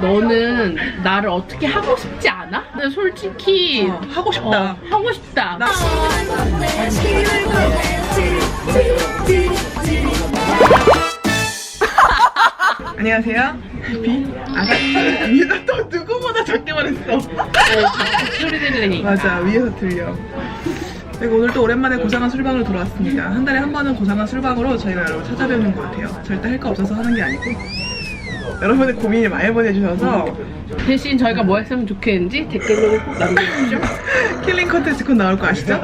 너는 나를 어떻게 하고 싶지 않아? 근데 솔직히 어, 하고 싶다. 어, 하고 싶다. 나 안녕하세요. 비 아가씨입니다. 또 누구보다 작게 말했어. 어, 소리 들리니. 맞아 위에서 들려. 그리고 오늘 또 오랜만에 고상한 술방으로 돌아왔습니다. 한 달에 한 번은 고상한 술방으로 저희가 여러분 찾아뵙는 것 같아요. 절대 할 거 없어서 하는 게 아니고 여러분의 고민을 많이 보내주셔서 대신 저희가 뭐 했으면 좋겠는지 댓글로 꼭 남겨주십시오. 킬링 컨텐츠 곧 나올 거 아시죠?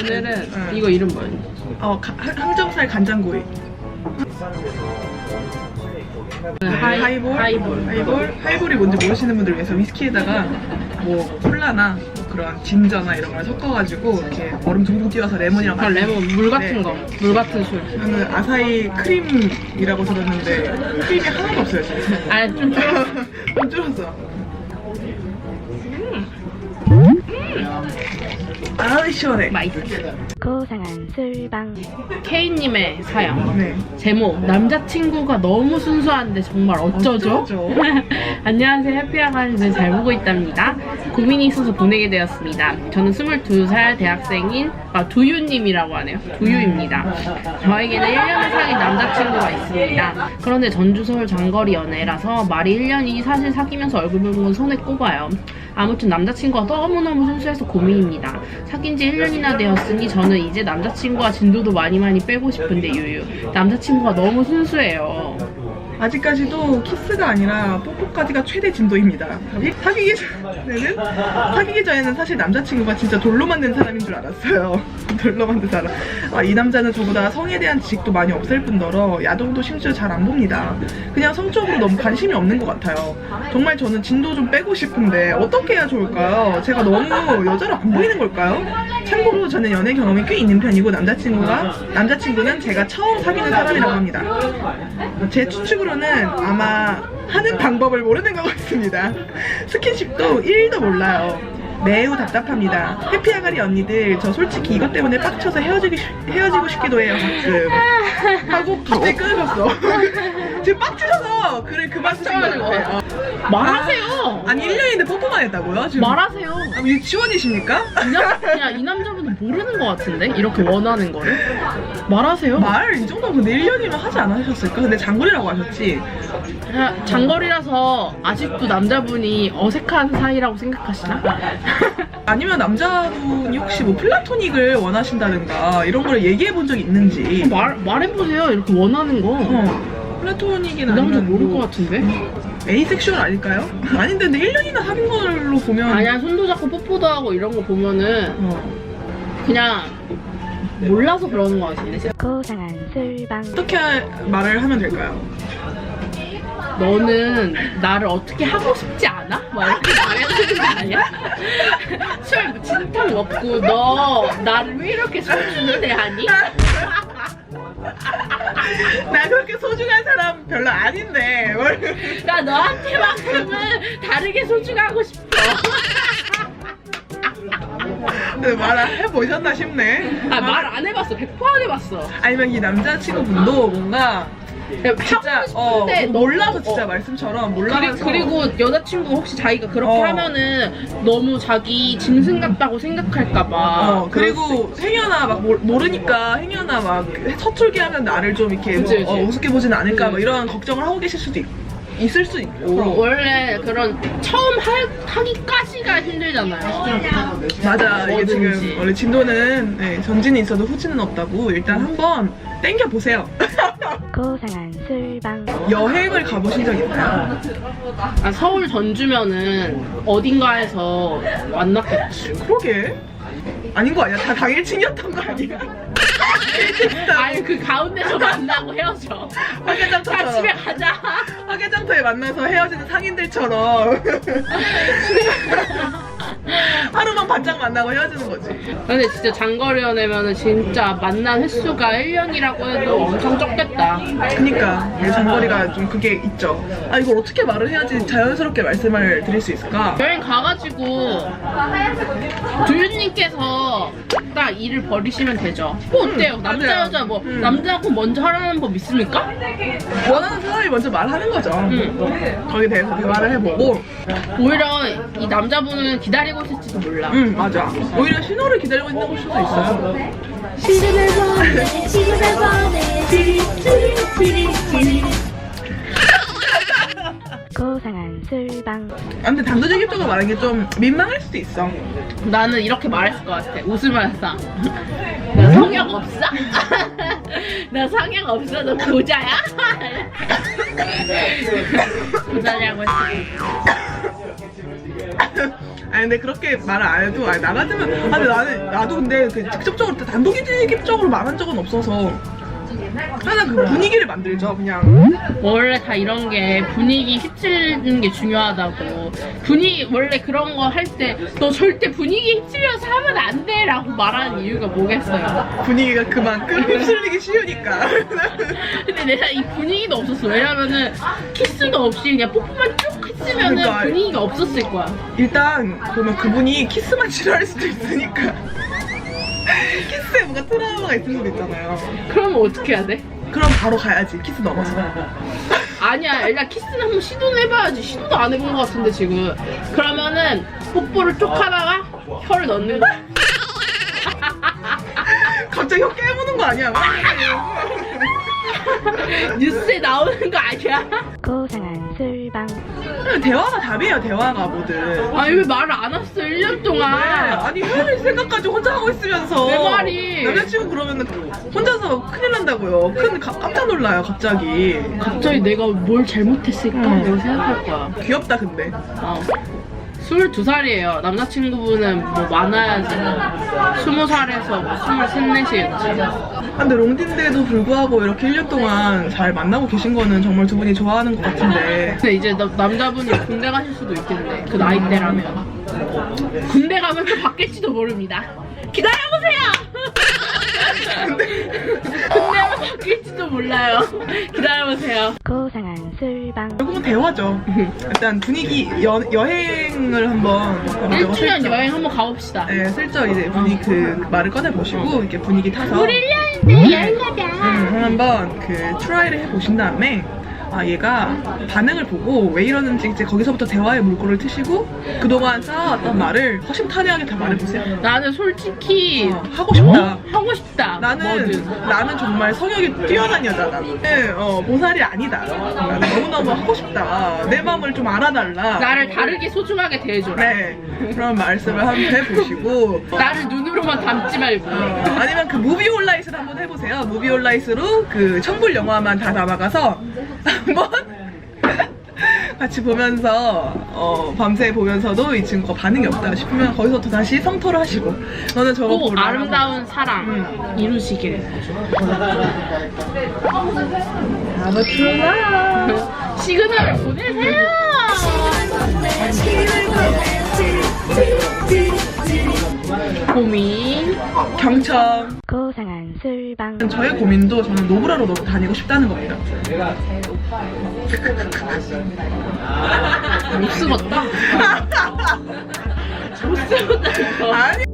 오늘은 응. 이거 이름 뭐였니? 어 가- 항- 항정살 간장구이. 하이, 하이볼? 하이볼. 하이볼? 하이볼이 뭔지 모르시는 분들 위해서 위스키에다가 뭐 콜라나 뭐 그런 진저나 이런 걸 섞어가지고 이렇게 얼음 둥둥 띄워서 레몬이랑 아, 레몬, 물 같은 네. 거. 물 같은 술. 저는 아사히 크림이라고 들었는데 크림이 하나도 없어요 진짜 아, 좀 좀. 좀 줄었어 아 시원해 맛있어. 고상한 술방. K님의 사연. 네. 제목 남자친구가 너무 순수한데 정말 어쩌죠? 어쩌죠? 안녕하세요. 해피아가씨를 잘 보고 있답니다. 고민이 있어서 보내게 되었습니다. 저는 22살 대학생인 아, 두유님이라고 하네요. 두유입니다. 저에게는 1년을 사귄 남자친구가 있습니다. 그런데 전주 서울 장거리 연애라서 말이 1년이 사실 사귀면서 얼굴 보는 건 손에 꼽아요 아무튼 남자친구가 너무너무 순수해서 고민입니다 사귄 지 1년이나 되었으니 저는 이제 남자친구와 진도도 많이 많이 빼고 싶은데 유유 남자친구가 너무 순수해요 아직까지도 키스가 아니라 뽀뽀까지가 최대 진도입니다. 사귀기 전에는 사귀기 전에는 사실 남자친구가 진짜 돌로 만든 사람인 줄 알았어요. 돌로 만든 사람. 아, 이 남자는 저보다 성에 대한 지식도 많이 없을 뿐더러 야동도 심지어 잘 안 봅니다. 그냥 성적으로 너무 관심이 없는 것 같아요. 정말 저는 진도 좀 빼고 싶은데 어떻게 해야 좋을까요? 제가 너무 여자로 안 보이는 걸까요? 참고로 저는 연애 경험이 꽤 있는 편이고 남자친구가 남자친구는 제가 처음 사귀는 사람이라고 합니다. 제 추측으로는 아마 하는 방법을 모르는 것 같습니다. 스킨십도 1도 몰라요. 매우 답답합니다. 해피아가리 언니들, 저 솔직히 이것 때문에 빡쳐서 헤어지기, 싶- 헤어지고 싶기도 해요, 가끔. 하고 갑자기 끊어졌어. 지금 빡치셔서 글을 그만 쓰신 것 같아요. 말하세요. 아니, 1년인데 뽀뽀만 했다고요? 지금 말하세요. 아, 유치원이십니까? 이 남, 그냥 이 남자분은 모르는 것 같은데 이렇게 원하는 거를 말하세요. 말 이 정도 근데 1년이면 하지 않으셨을까? 근데 장거리라고 하셨지? 장거리라서 아직도 남자분이 어색한 사이라고 생각하시나? 아니면 남자분이 혹시 뭐 플라토닉을 원하신다든가 이런 걸 얘기해 본적 있는지 말 말해보세요. 이렇게 원하는 거. 어, 플라토닉이나 이 남자 아니면 모를 뭐것 같은데? 에이섹슈얼 아닐까요? 아닌데 근데 1년이나 사귄 걸로 보면 아니야 손도 잡고 뽀뽀도 하고 이런 거 보면은 어, 그냥 몰라서 그러는 것 같은데. 고상한 술방 어떻게 말을 하면 될까요? 너는 나를 어떻게 하고 싶지 않아? 막 이렇게 말해야 되는 거 아니야? 술 진탕 먹고 너 나를 왜 이렇게 소중히 대하니? 나 그렇게 소중한 사람 별로 아닌데 뭘. 나 너한테만큼은 다르게 소중하고 싶어. 근데 말을 해보셨나 싶네 아 말 안 해봤어. 100%안 해봤어. 아니면 이 남자친구분도 뭔가 진짜 어, 싶은데 몰라서 너무- 진짜 어. 말씀처럼 그리, 몰라서 그리고 여자친구 혹시 자기가 그렇게 어. 하면은 너무 자기 짐승 같다고 생각할까봐. 어, 그리고 행여나 막 모르, 모르니까 행여나 막 서툴게 하면 나를 좀 이렇게 그치, 뭐, 그치. 어, 우습게 보진 않을까 그치. 뭐 이런 걱정을 하고 계실 수도 있, 있을 수 어, 있고 원래 그런 처음 하, 하기까지가 힘들잖아요. 맞아 이게 뭐든지. 지금 원래 진도는 네, 전진이 있어도 후진은 없다고 일단 한번 땡겨 보세요 고상한 술방 여행을 가보신 적 있나요? 아, 서울 전주면은 어딘가에서 만났겠지. 그러게 아닌 거 아니야? 다 당일친이었던 거 아니야? 아니 그 가운데서 만나고 헤어져. 화개장터처럼. 자 집에 가자. 화개장터에 만나서 헤어지는 상인들처럼 하루만 바짝 만나고 헤어지는 거지. 근데 진짜 장거리 연애면은 진짜 만난 횟수가 1년이라고 해도 엄청 적겠다. 그니까 이 장거리가 좀 그게 있죠. 아 이걸 어떻게 말을 해야지 자연스럽게 말씀을 드릴 수 있을까? 여행 가가지고 두유님께서 딱 일을 버리시면 되죠. 뭐 어때요? 음, 남자 맞아요. 여자 뭐 음. 남자고 먼저 하라는 법 있습니까? 원하는 사람이 먼저 말하는 거죠. 응. 거기에 대해서 대화를 해보고, 오히려 이 남자분은 기다리고 있을지도 몰라. 응 맞아. 오히려 신호를 기다리고 있는 걸 수도 있어요. 시간을 보내 시간을 보내 고상한 술방 아, 근데 단도직입적으로 말하는 게좀 민망할 수도 있어. 나는 이렇게 말했을 것 같아. 웃으면서. 나 성형 없어? 나 성형 없어? 너 고자야? 고자냐고 했어. 아니 근데 그렇게 말을 안 해도 아니 나 같으면 아 근데 나는 나도 근데 그 직접적으로 단도직입적으로 말한 적은 없어서 항상 그 분위기를 만들죠 그냥 원래 다 이런 게 분위기 휩쓸는 게 중요하다고. 분위기, 원래 그런 거 할 때 너 절대 분위기 휩쓸려서 하면 안 돼! 라고 말하는 이유가 뭐겠어요. 분위기가 그만큼 휩쓸리기 쉬우니까 근데 내가 이 분위기도 없었어. 왜냐면은 키스도 없이 그냥 뽀뽀만 쭉 했으면은 그러니까. 분위기가 없었을 거야. 일단 그러면 그분이 키스만 싫어할 수도 있으니까 키스에 뭔가 트라우마가 있을 수도 있잖아요 그러면 어떻게 해야 돼? 그럼 바로 가야지 키스 넘어서 아니야, 일단 키스는 한번 시도는 해봐야지. 시도도 안 해본 것 같은데, 지금. 그러면은, 뽀뽀를 쭉 하다가 혀를 넣는 거야. 갑자기 혀 깨무는 거 아니야 뉴스에 나오는 거 아니야? 고상한 술방 대화가 답이에요 대화가 뭐든 아니, 왜 말을 안 했어, 1년 동안. 아니 헤어질 생각까지 혼자 하고 있으면서 내 말이. 남자친구 그러면 혼자서 큰일 난다고요 큰 가- 깜짝 놀라요 갑자기 갑자기 내가 뭘 잘못했을까? 응. 내가 생각할 거야. 귀엽다 근데 어. 22살이에요. 남자친구분은 뭐 많아야지. 20살에서 뭐 23, 4시겠지. 아, 근데 롱딘데도 불구하고 이렇게 1년 동안 잘 만나고 계신 거는 정말 두 분이 좋아하는 것 같은데 근데 이제 나- 남자분이 군대 가실 수도 있겠네. 그 나이대라면. 군대 가면 또 바뀔지도 모릅니다. 기다려보세요! 군대 가면 바뀔지도 몰라요. 기다려보세요. 고상한 술방 결국은 대화죠 일단 분위기 여, 여행을 한번 가보자고 1주년 슬쩍. 여행 한번 가봅시다. 네, 슬쩍 이제 분위기 그 말을 꺼내보시고 이렇게 분위기 타서 우리 1년인데 여행 가자 음, 한번 그 트라이를 해보신 다음에 아 얘가 반응을 보고 왜 이러는지 이제 거기서부터 대화의 물꼬를 트시고 그동안 쌓아왔던 말을 허심탄회하게 다 말해보세요 나는 솔직히 어, 하고 싶다 하고 싶다. 나는 뭐든. 나는 정말 성욕이 뛰어난 여자다. 네, 어, 보살이 아니다. 나는 너무너무 하고 싶다. 내 마음을 좀 알아달라. 나를 다르게 소중하게 대해줘라. 네, 그런 말씀을 한번 해보시고 나를 눈 으로만 담지 말고. 어, 아니면 그 무비 온라이스를 한번 해보세요. 무비 온라이스로 그 천불 영화만 다 담아가서 한번 같이 보면서 어, 밤새 보면서도 이 친구가 반응이 없다 싶으면 거기서부터 다시 성토를 하시고 너는 저거 꼭 보라 아름다운 사랑 음. 이루시길. 시그널을 보내세요. 고민. 경청 고상한 술방 저의 고민도 저는 노브라로 너무 다니고 싶다는 겁니다. 못 쓰겠다. 못 쓰겠다. 이거. 아니